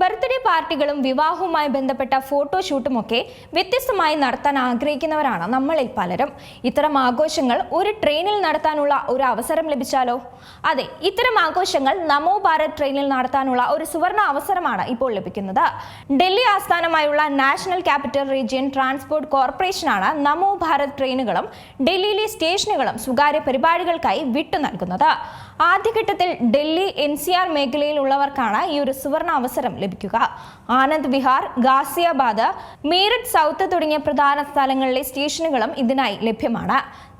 Birthday പാർട്ടികളും വിവാഹവുമായി ബന്ധപ്പെട്ട ഫോട്ടോഷൂട്ടുമൊക്കെ വ്യത്യസ്തമായി നടത്താൻ ആഗ്രഹിക്കുന്നവരാണ് നമ്മളിൽ പലരും. ഇത്തരം ആഘോഷങ്ങൾ ഒരു ട്രെയിനിൽ നടത്താനുള്ള ഒരു അവസരം ലഭിച്ചാലോ? അതെ ഇത്തരം ആഘോഷങ്ങൾ നമോ ഭാരത് ട്രെയിനിൽ നടത്താനുള്ള ഒരു സുവർണ അവസരമാണ് ഇപ്പോൾ ലഭിക്കുന്നത്. ഡൽഹി ആസ്ഥാനമായുള്ള നാഷണൽ ക്യാപിറ്റൽ റീജിയൻ ട്രാൻസ്പോർട്ട് കോർപ്പറേഷനാണ് നമോ ഭാരത് ട്രെയിനുകളും ഡൽഹിയിലെ സ്റ്റേഷനുകളും സ്വകാര്യ പരിപാടികൾക്കായി വിട്ടു നൽകുന്നത്. ആദ്യഘട്ടത്തിൽ ഡൽഹി എൻ സി ആർ മേഖലയിലുള്ളവർക്കാണ് ഈ ഒരു സുവർണ അവസരം ലഭിക്കുക. ആനന്ദ് വിഹാർ ഗാസിയാബാദ് മീററ്റ് സൗത്ത് തുടങ്ങിയ പ്രധാന സ്ഥലങ്ങളിലെ സ്റ്റേഷനുകളും ഇതിനായി ലഭ്യമാണ്.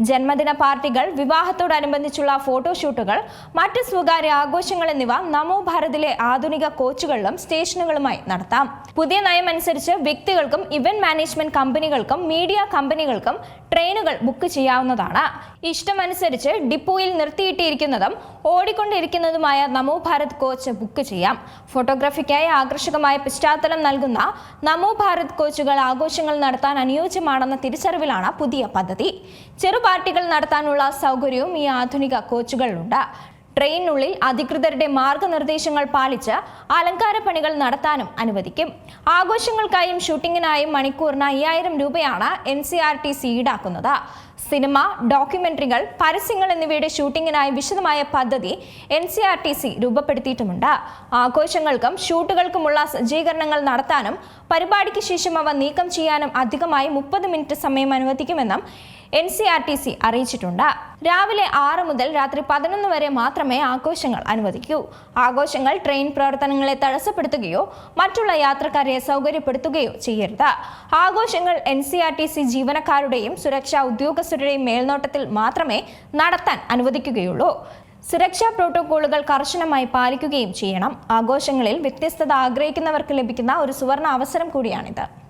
ജന്മദിന പാർട്ടികൾ വിവാഹത്തോടനുബന്ധിച്ചുള്ള ഫോട്ടോഷൂട്ടുകൾ മറ്റ് സ്വകാര്യ ആഘോഷങ്ങൾ എന്നിവ നമോ ഭാരതിലെ ആധുനിക കോച്ചുകളിലും സ്റ്റേഷനുകളുമായി നടത്താം. പുതിയ നയമനുസരിച്ച് വ്യക്തികൾക്കും ഇവന്റ് മാനേജ്മെന്റ് കമ്പനികൾക്കും മീഡിയ കമ്പനികൾക്കും ട്രെയിനുകൾ ബുക്ക് ചെയ്യാവുന്നതാണ്. ഇഷ്ടമനുസരിച്ച് ഡിപ്പോയിൽ നിർത്തിയിട്ടിരിക്കുന്നതും ഓടിക്കൊണ്ടിരിക്കുന്നതുമായ നമോ ഭാരത് കോച്ച് ബുക്ക് ചെയ്യാം. ഫോട്ടോഗ്രാഫിക്കായി ആകർഷകമായ പശ്ചാത്തലം നൽകുന്ന നമോ ഭാരത് കോച്ചുകൾ ആഘോഷങ്ങൾ നടത്താൻ അനുയോജ്യമാണെന്ന തിരിച്ചറിവിലാണ് പുതിയ പദ്ധതി. ചെറു പാർട്ടികൾ നടത്താനുള്ള സൗകര്യവും ഈ ആധുനിക കോച്ചുകളിലുണ്ട്. ട്രെയിനിനുള്ളിൽ അധികൃതരുടെ മാർഗനിർദ്ദേശങ്ങൾ പാലിച്ച് അലങ്കാര പണികൾ നടത്താനും അനുവദിക്കും. ആഘോഷങ്ങൾക്കായും ഷൂട്ടിങ്ങിനായും മണിക്കൂറിന് അയ്യായിരം രൂപയാണ് N C R T C ഈടാക്കുന്നത്. സിനിമ ഡോക്യുമെന്ററികൾ പരസ്യങ്ങൾ എന്നിവയുടെ ഷൂട്ടിങ്ങിനായി വിശദമായ പദ്ധതി N C R T C രൂപപ്പെടുത്തിയിട്ടുമുണ്ട്. ആഘോഷങ്ങൾക്കും ഷൂട്ടുകൾക്കുമുള്ള സജ്ജീകരണങ്ങൾ നടത്താനും പരിപാടിക്ക് ശേഷം അവ നീക്കം ചെയ്യാനും അധികമായി മുപ്പത് മിനിറ്റ് സമയം അനുവദിക്കുമെന്നും N C R T C അറിയിച്ചിട്ടുണ്ട്. രാവിലെ ആറ് മുതൽ രാത്രി പതിനൊന്ന് വരെ മാത്രമേ ആഘോഷങ്ങൾ അനുവദിക്കൂ. ആഘോഷങ്ങൾ ട്രെയിൻ പ്രവർത്തനങ്ങളെ തടസ്സപ്പെടുത്തുകയോ മറ്റുള്ള യാത്രക്കാരെ സൗകര്യപ്പെടുത്തുകയോ ചെയ്യരുത്. ആഘോഷങ്ങൾ N C R T C ജീവനക്കാരുടെയും സുരക്ഷാ ഉദ്യോഗസ്ഥരുടെയും മേൽനോട്ടത്തിൽ മാത്രമേ നടത്താൻ അനുവദിക്കുകയുള്ളൂ. സുരക്ഷാ പ്രോട്ടോകോളുകൾ കർശനമായി പാലിക്കുകയും ചെയ്യണം. ആഘോഷങ്ങളിൽ വ്യത്യസ്തത ആഗ്രഹിക്കുന്നവർക്ക് ലഭിക്കുന്ന ഒരു സുവർണ അവസരം കൂടിയാണിത്.